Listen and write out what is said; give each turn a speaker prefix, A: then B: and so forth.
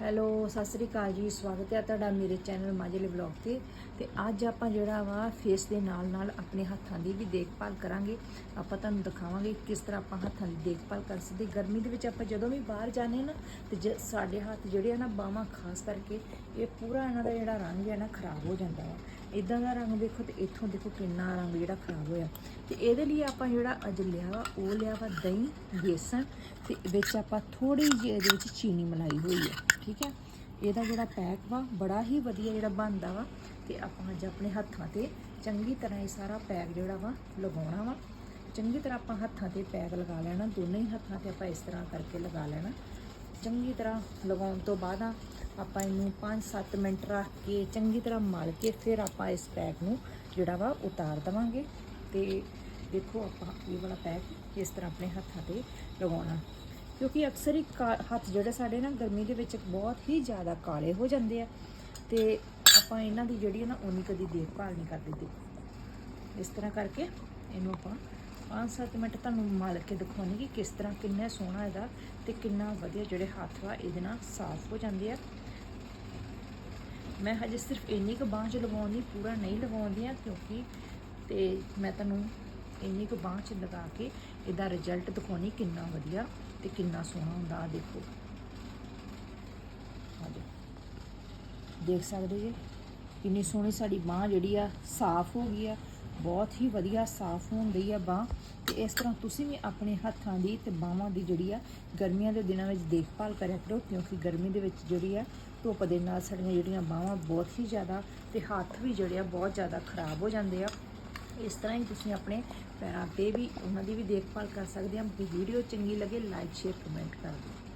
A: Hello, Sat Sri ਅਕਾਲ ਜੀ, ਸਵਾਗਤ ਹੈ ਤੁਹਾਡਾ ਮੇਰੇ ਚੈਨਲ ਮਾਜਲੇ ਵਲੌਗ ਤੇ। ਤੇ ਅੱਜ ਆਪਾਂ ਜਿਹੜਾ ਵਾ ਫੇਸ ਦੇ ਨਾਲ ਨਾਲ ਆਪਣੇ ਹੱਥਾਂ ਦੀ ਵੀ ਦੇਖਭਾਲ ਕਰਾਂਗੇ। ਆਪਾਂ ਤੁਹਾਨੂੰ ਦਿਖਾਵਾਂਗੇ ਕਿਸ ਤਰ੍ਹਾਂ ਆਪਾਂ ਹੱਥਾਂ ਦੀ ਦੇਖਭਾਲ ਕਰ ਸਕਦੇ। ਗਰਮੀ ਦੇ ਵਿੱਚ ਆਪਾਂ ਜਦੋਂ ਵੀ ਬਾਹਰ ਜਾਂਦੇ ਨਾ, ਤੇ ਜ- ਸਾਡੇ ਹੱਥ ਜਿਹੜੇ ਆ ਨਾ ਬਾਹਾਂ ਖਾਸ ਕਰਕੇ ਇਹ ਪੂਰਾ ਇਹਨਾਂ ਦਾ ਜਿਹੜਾ ਰੰਗ ਹੈ ਨਾ, ਖਰਾਬ ਹੋ ਜਾਂਦਾ ਵਾ। ਇਦਾਂ ਦਾ ਰੰਗ ਦੇਖੋ ਤੇ ਇੱਥੋਂ ਦੇਖੋ ਕਿੰਨਾ ਰੰਗ ਜਿਹੜਾ ਖਰਾਬ ਹੋਇਆ। ਤੇ ਇਹਦੇ ਲਈ ਆਪਾਂ ਜਿਹੜਾ ਅੱਜ ਲਿਆ ਵਾ, ਉਹ ਲਿਆ ਵਾ ਦਹੀਂ, ਬੇਸਣ ਤੇ ਵਿੱਚ ਆਪਾਂ ਥੋੜੀ ਜਿਹੀ ਇਹਦੇ ਵਿੱਚ ਚੀਨੀ ਮਲਾਈ ਹੋਈ ਹੈ ਠੀਕ ਹੈ ਇਹਦਾ ਜਿਹੜਾ ਪੈਕ ਵਾ, ਬੜਾ ਹੀ ਵਧੀਆ ਜਿਹੜਾ ਬਣਦਾ ਵਾ ਤੇ ਆਪਾਂ ਅੱਜ ਆਪਣੇ ਹੱਥਾਂ ਤੇ ਚੰਗੀ ਤਰ੍ਹਾਂ ਇਹ ਸਾਰਾ ਪੈਕ ਜਿਹੜਾ ਵਾ ਲਗਾਉਣਾ ਵਾ। ਚੰਗੀ ਤਰ੍ਹਾਂ ਆਪਾਂ ਹੱਥਾਂ ਤੇ ਪੈਕ ਲਗਾ ਲੈਣਾ, ਦੋਨੇ ਹੀ ਹੱਥਾਂ ਤੇ ਆਪਾਂ ਇਸ ਤਰ੍ਹਾਂ ਕਰਕੇ ਲਗਾ ਲੈਣਾ। ਚੰਗੀ ਤਰ੍ਹਾਂ ਲਗਾਉਣ ਤੋਂ ਬਾਅਦ ਆ ਆਪਾਂ ਇਹਨੂੰ 5-7 ਮਿੰਟ ਰੱਖ ਕੇ ਚੰਗੀ ਤਰ੍ਹਾਂ ਮਲ ਕੇ ਫਿਰ ਆਪਾਂ ਇਸ ਪੈਕ ਨੂੰ ਜਿਹੜਾ ਵਾ ਉਤਾਰ ਦਵਾਂਗੇ। ਤੇ ਦੇਖੋ ਆਪਾਂ ਇਹ ਵਾਲਾ ਪੈਕ ਇਸ ਤਰ੍ਹਾਂ ਆਪਣੇ ਹੱਥਾਂ ਤੇ ਲਗਾਉਣਾ। ਕਿਉਂਕਿ ਅਕਸਰ ਹੀ ਕਾ- ਹੱਥ ਜਿਹੜੇ ਸਾਡੇ ਨਾ ਗਰਮੀ ਦੇ ਵਿੱਚ ਬਹੁਤ ਹੀ ਜ਼ਿਆਦਾ ਕਾਲੇ ਹੋ ਜਾਂਦੇ ਆ। ਤੇ ਆਪਾਂ ਇਹਨਾਂ ਦੀ ਜਿਹੜੀ ਹੈ ਨਾ ਉਨੀ ਕਦੀ ਦੇਖਭਾਲ ਨਹੀਂ ਕਰਦੇ ਦੇਖੋ ਇਸ ਤਰ੍ਹਾਂ ਕਰਕੇ ਇਹਨੂੰ ਆਪਾਂ 5-7 ਮਿੰਟ ਤੁਹਾਨੂੰ ਮਲ ਕੇ ਦਿਖਾਉਣੀ ਕਿ ਕਿਸ ਤਰ੍ਹਾਂ ਕਿੰਨਾ ਸੋਹਣਾ ਇਹਦਾ ਤੇ ਕਿੰਨਾ ਵਧੀਆ ਜਿਹੜੇ ਹੱਥ ਵਾ ਇਹਦੇ ਨਾਲ ਸਾਫ਼ ਹੋ ਜਾਂਦੇ ਆ। ਮੈਂ ਹਜੇ ਸਿਰਫ ਇੰਨੀ ਕੁ ਬਾਂਹ 'ਚ ਲਗਾਉਣੀ ਪੂਰਾ ਨਹੀਂ ਲਗਾਉਂਦੀ ਆ ਕਿਉਂਕਿ ਤੇ ਮੈਂ ਤੁਹਾਨੂੰ ਇੰਨੀ ਕੁ ਬਾਂਹ 'ਚ ਲਗਾ ਕੇ ਇਹਦਾ ਰਿਜ਼ਲਟ ਦਿਖਾਉਣੀ ਕਿੰਨਾ ਵਧੀਆ ਤੇ ਕਿੰਨਾ ਸੋਹਣਾ ਹੁੰਦਾ ਆ ਦੇਖੋ। ਆ ਦੇਖ ਸਕਦੇ ਜੀ? ਕਿੰਨੀ ਸੋਹਣੀ ਸਾਡੀ ਬਾਹ ਜਿਹੜੀ ਆ, ਸਾਫ਼ ਹੋ ਗਈ ਆ। ਬਹੁਤ ਹੀ ਵਧੀਆ ਸਾਫ਼ ਹੁੰਦੀ ਆ ਬਾਹ। ਤੇ ਇਸ ਤਰ੍ਹਾਂ ਤੁਸੀਂ ਵੀ ਆਪਣੇ ਹੱਥਾਂ ਦੀ ਤੇ ਬਾਹਾਂ ਦੀ ਜਿਹੜੀ ਆ ਗਰਮੀਆਂ ਦੇ ਦਿਨਾਂ ਵਿੱਚ ਦੇਖਭਾਲ ਕਰਿਆ ਕਰੋ, ਕਿਉਂਕਿ ਗਰਮੀ ਦੇ ਵਿੱਚ ਜਿਹੜੀ ਆ ਧੁੱਪ ਦੇ ਨਾਲ ਸਾਡੀਆਂ ਜਿਹੜੀਆਂ ਬਾਹਾਂ ਬਹੁਤ ਹੀ ਜ਼ਿਆਦਾ ਤੇ ਹੱਥ ਵੀ ਜਿਹੜੇ ਆ ਬਹੁਤ ਜ਼ਿਆਦਾ ਖਰਾਬ ਹੋ ਜਾਂਦੇ ਆ। ਇਸ ਤਰ੍ਹਾਂ ਹੀ ਤੁਸੀਂ ਆਪਣੇ ਪੈਰਾਂ ਤੇ ਵੀ ਉਹਨਾਂ ਦੀ ਵੀ ਦੇਖਭਾਲ ਕਰ ਸਕਦੇ ਆ। ਵੀਡੀਓ ਚੰਗੀ ਲੱਗੇ ਲਾਈਕ ਸ਼ੇਅਰ ਕਮੈਂਟ ਕਰ ਦਿਓ।